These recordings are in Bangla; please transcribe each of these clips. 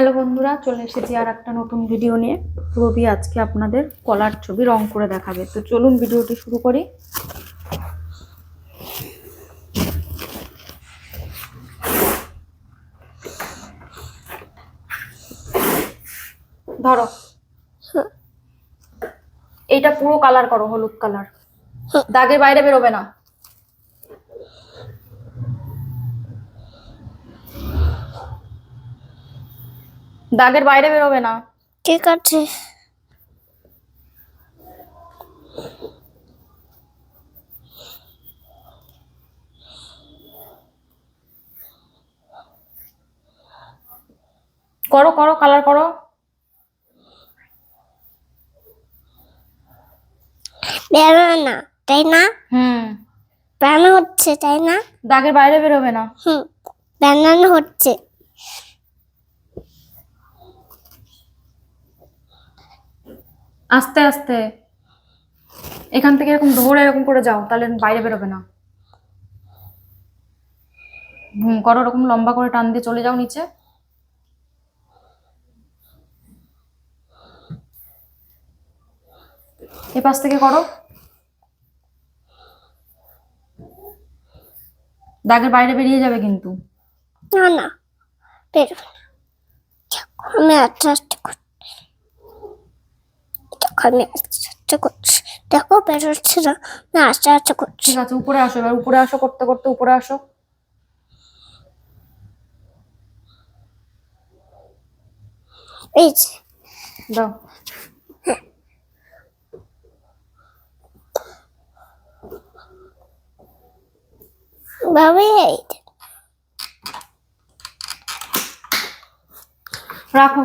হ্যালো বন্ধুরা চলে এসেছি আর একটা নতুন ভিডিও নিয়ে। রবি আজকে আপনাদের কলার ছবি রং করে দেখাবে। তো চলুন ভিডিওটি শুরু করি। ধরো। এইটা পুরো কালার করো হলুদ কালার দাগের বাইরে বেরোবে না। দাগের বাইরে বেরোবে না। ঠিক আছে। করো করো কালার করো। বেরোয় না তাই না? হুম। বানানো হচ্ছে তাই না? দাগের বাইরে বেরোবে না। হুম বানানো হচ্ছে। আস্তে আস্তে। এখান থেকে এরকম ধরে এরকম করে যাও, তাহলে বাইরে বেরোবে না। হুম করো ওরকম লম্বা করে টান দিয়ে চলে যাও নিচে। এ পাশ থেকে করো। দাগের বাইরে বেরিয়ে যাবে কিন্তু। না না, বেরোবে আমি আস্তে করছি। আমি আস্তে করছি। দেখো বেরোচ্ছে না আমি আস্তে আস্তে করছি। ঠিক আছে উপরে আসো এবার উপরে আসো করতে করতে উপরে আসো। এই যে। দাও। এই রাখো।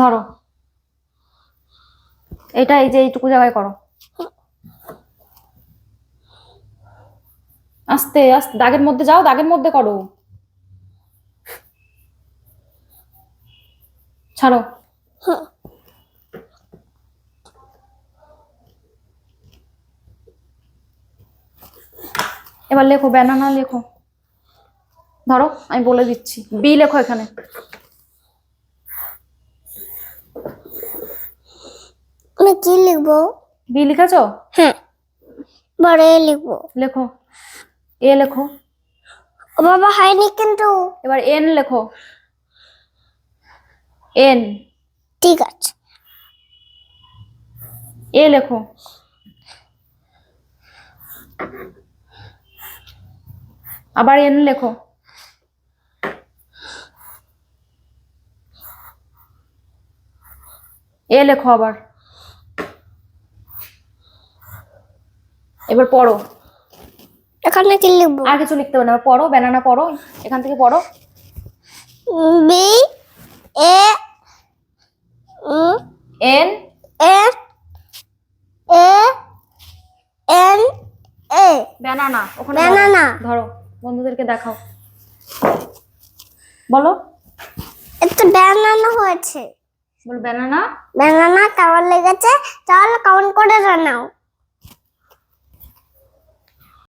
ধরো। এটা এই যে এইটুকু জায়গায় করো। আস্তে আস্তে, দাগের মধ্যে যাও, দাগের মধ্যে করো। ছাড়ো। এবার লেখো, ব্যানানা লেখো। ধরো, আমি বলে দিচ্ছি। বি লেখো এখানে। আমি কি লিখব বি লিখেছো হ্যাঁ বড় এ লিখব লেখো এ লেখো ও বাবা হয়নি কিন্তু এবার এন লেখো এন ঠিক আছে এ লেখো আবার এন লেখো এ লেখো আবার এবার পড়ো। এখানে কি লিখব? আর কিছু লিখতে হবে না পড়ো ব্যানানা পড়ো এখান থেকে পড়ো। B A N A A N A banana ওখানে Banana. ধরো। বন্ধুদেরকে দেখাও। বলো। একটা বানানো হয়েছে। বলো ব্যানানা বানানা কেমন লেগেছে? তাহলে কাউন্ট করে জানাও।